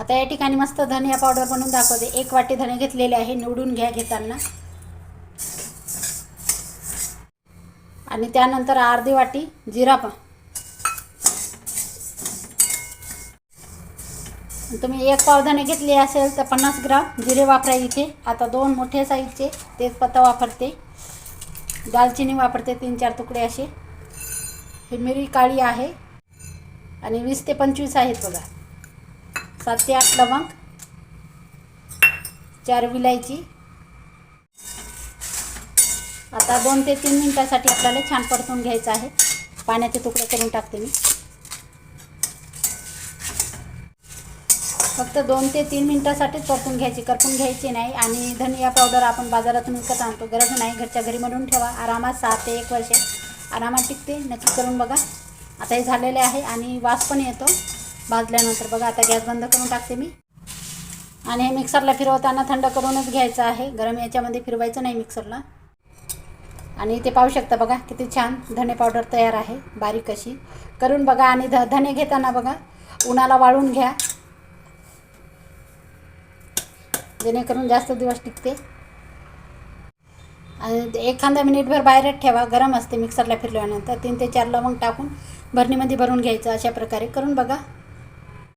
आता या ठिकाणी मस्त धनिया पावडर बनवून दाखवते. एक वाटी धणे घेतलेले आहे निवडून घ्या घेताना. आणि त्यानंतर अर्धी वाटी जिरा पा तुम्ही एक पावधाने घेतले असेल तर पन्नास ग्राम जिरे वापरा इथे. आता दोन मोठे साईजचे तेजपत्ता वापरते. दालचिनी वापरते तीन चार तुकडे असे. हे मिरी काळी आहे. आणि वीस ते पंचवीस आहेत बघा. सात ते आठ लवंग चार विलायची. आता दोन ते तीन मिनटासाठी आपल्याला छान परतून घ्यायचं आहे. पाण्याचे तुकडे करून टाकते मी. फक्त दोन ते तीन मिनटासाठीच परतून घ्यायची करपून घ्यायची नाही. आणि धनिया पावडर आपण बाजारातून विकत आणतो. गरज नाही घरच्या घरी म्हणून ठेवा. आरामात सहा ते एक वर्ष. आरामात टिकते. नक्की करून बघा. आता हे झालेले आहे आणि वास पण येतो. भाजल्यानंतर बघा आता गॅस बंद करून टाकते मी. आणि हे मिक्सरला फिरवताना थंड करूनच घ्यायचं आहे. गरम याच्यामध्ये फिरवायचं नाही मिक्सरला. आणि इथे पाहू शकता बघा किती छान धणे पावडर तयार आहे बारीक अशी. करून बघा आणि ध धने घेताना बघा उन्हाला वाळून घ्या. जेणेकरून जास्त दिवस टिकते. आणि एखादा मिनिटभर बाहेरच ठेवा गरम असते मिक्सरला फिरल्यानंतर. तीन ते चार लवंग टाकून भरणीमध्ये भरून घ्यायचं अशा प्रकारे. करून बघा.